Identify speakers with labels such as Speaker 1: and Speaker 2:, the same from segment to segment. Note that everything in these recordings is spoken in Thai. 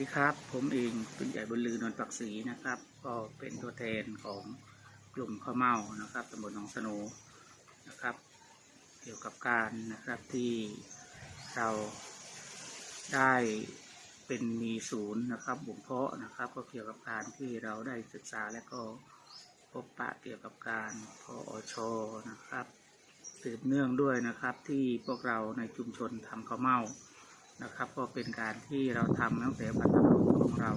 Speaker 1: ดีครับ ผมเองเป็นใหญ่บนลือนนท์ปักศรีนะครับ ก็เป็นตัวแทนของกลุ่มข้าวเมานะครับตำบลหนองสโนนะครับ เกี่ยวกับการนะครับที่เราได้เป็นมีศูนย์นะครับบ่มเพาะนะครับ ก็เกี่ยวกับการที่เราได้ศึกษาและก็พบปะเกี่ยวกับการพออชนะครับ สืบเนื่องด้วยนะครับที่พวกเราในชุมชนทำข้าวเม่า นะครับ ก็เป็นการที่เราทำตั้งแต่บรรพบุรุษของเรา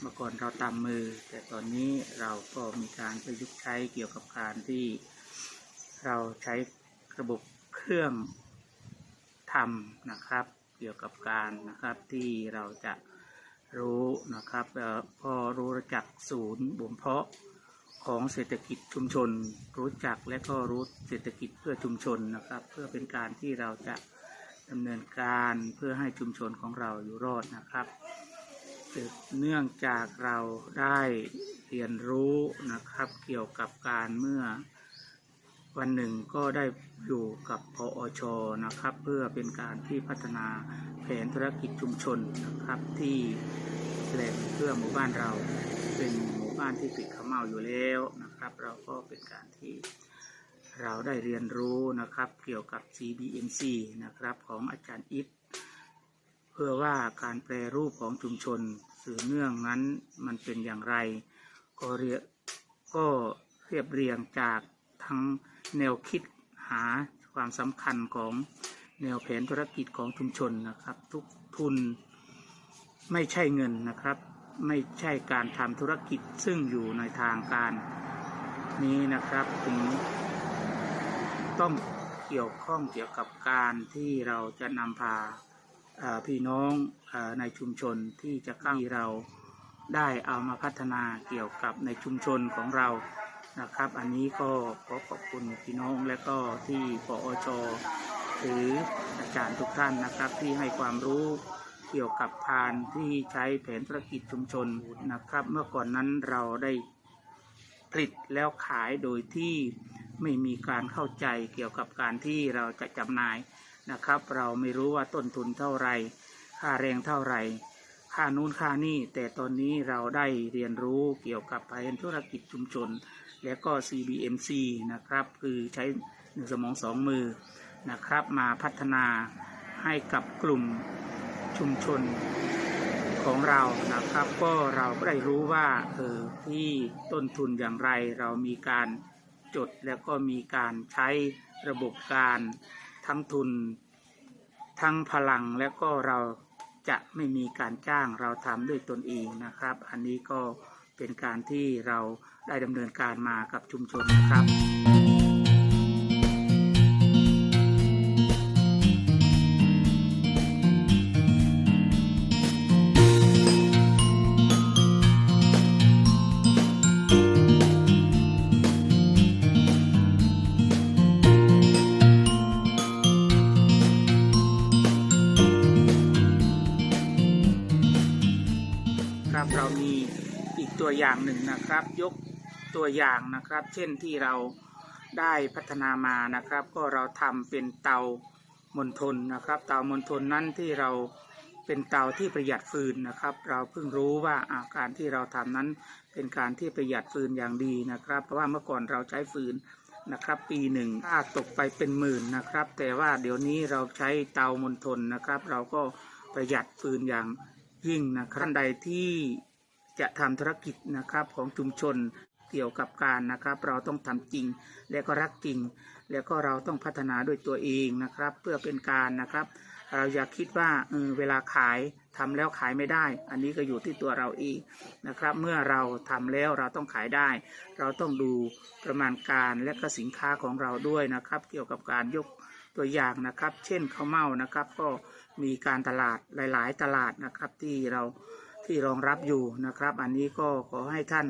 Speaker 1: เมื่อก่อนเราตำมือ แต่ตอนนี้เราก็มีการประยุกต์ใช้เกี่ยวกับการที่เราใช้ระบบเครื่องทำนะครับ เกี่ยวกับการนะครับที่เราจะรู้นะครับเอ่อพอรู้จักศูนย์บ่มเพาะของเศรษฐกิจชุมชน รู้จักและก็รู้เศรษฐกิจเพื่อชุมชนนะครับ เพื่อเป็นการที่เราจะ ดำเนินการเพื่อให้ชุมชนของเราอยู่รอดนะครับเนื่องจากเราได้เรียนรู้นะครับ เกี่ยวกับการเมื่อวันหนึ่งก็ได้อยู่กับพออชนะครับ เพื่อเป็นการที่พัฒนาแผนธุรกิจชุมชนนะครับ ที่แหล่งเพื่อหมู่บ้านเราเป็นหมู่บ้านที่ติดข้าวเมาอยู่แล้วนะครับ เราก็เป็นการที่ เราได้เรียนรู้นะครับเกี่ยวกับ CBMC นะครับของอาจารย์อิฟเพื่อว่าการแปรรูปของชุมชนสื่อเนื่องนั้นมันเป็นอย่างไร ก็เรียก็เรียบเรียงจากทั้งแนวคิดหาความสำคัญของแนวแผนธุรกิจของชุมชนนะครับ ทุกทุนไม่ใช่เงินนะครับ ไม่ใช่การทำธุรกิจซึ่งอยู่ในทางการนี้นะครับถึง ต้องเกี่ยวข้องเกี่ยวกับการที่เราจะนำพาพี่น้องอในชุมชนที่จะก้าวที่เราได้เอามาพัฒนาเกี่ยวกับในชุมชนของเรานะครับ อันนี้ก็ขอขอบคุณพี่น้องและก็ที่ปอชหรืออาจารย์ทุกท่านนะครับ ที่ให้ความรู้เกี่ยวกับพานที่ใช้แผนธุรกิจชุมชนนะครับ เมื่อก่อนนั้นเราได้ผลิตแล้วขายโดยที่ ไม่มีการเข้าใจเกี่ยวกับการที่เราจะจำหน่ายนะครับ เราไม่รู้ว่าต้นทุนเท่าไรค่าแรงเท่าไรค่านู้นค่านี่แต่ตอนนี้เราได้เรียนรู้เกี่ยวกับแผนธุรกิจชุมชน และก็ CBMC นะครับ คือใช้หนึ่งสมองสองมือนะครับ มาพัฒนาให้กับกลุ่มชุมชนของเรานะครับ ก็เราก็ได้รู้ว่าเออที่ต้นทุนอย่างไรเรามีการ จดแล้วก็มีการใช้ระบบการทั้งทุน ทั้งพลังแล้วก็เราจะไม่มีการจ้างเราทำด้วยตนเองนะครับ อันนี้ก็เป็นการที่เราได้ดำเนินการมากับชุมชนนะครับครับ ตัวอย่างหนึ่งนะครับ ยกตัวอย่างนะครับ เช่นที่เราได้พัฒนามานะครับ ก็เราทำเป็นเตามณฑลนะครับ เตามณฑลนั้นที่เราเป็นเตาที่ประหยัดฟืนนะครับ เราเพิ่งรู้ว่าอาการที่เราทำนั้นเป็นการที่ประหยัดฟืนอย่างดีนะครับ เพราะว่าเมื่อก่อนเราใช้ฟืนนะครับ ปีหนึ่งถ้าตกไปเป็นหมื่นนะครับ แต่ว่าเดี๋ยวนี้เราใช้เตามณฑลนะครับ เราก็ประหยัดฟืนอย่างยิ่งนะครับท่านใดที่ จะทำธุรกิจนะครับของชุมชนเกี่ยวกับการนะครับ เราต้องทำจริงและก็รักจริง แล้วก็เราต้องพัฒนาด้วยตัวเองนะครับ เพื่อเป็นการนะครับ เราอย่าคิดว่าเออเวลาขายทำแล้วขายไม่ได้ อันนี้ก็อยู่ที่ตัวเราเองนะครับ เมื่อเราทำแล้วเราต้องขายได้ เราต้องดูประมาณการและก็สินค้าของเราด้วยนะครับ เกี่ยวกับการยกตัวอย่างนะครับ เช่นข้าวเม่านะครับ ก็มีการตลาดหลาย ๆ ตลาดนะครับที่เรา ที่รองรับอยู่นะครับ อันนี้ก็ขอให้ท่าน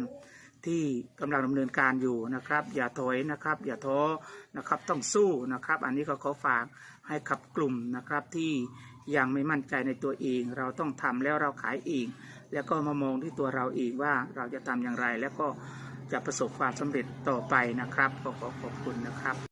Speaker 1: ที่กำลังดำเนินการอยู่นะครับ อย่าถอยนะครับ อย่าท้อนะครับต้องสู้นะครับ อันนี้ก็ขอฝากให้ขับกลุ่มนะครับที่ยังไม่มั่นใจในตัวเอง เราต้องทำแล้วเราขายเองแล้วก็มามองที่ตัวเราเองว่าเราจะทำอย่างไร แล้วก็จะประสบความสำเร็จต่อไปนะครับก็ขอขอบคุณนะครับ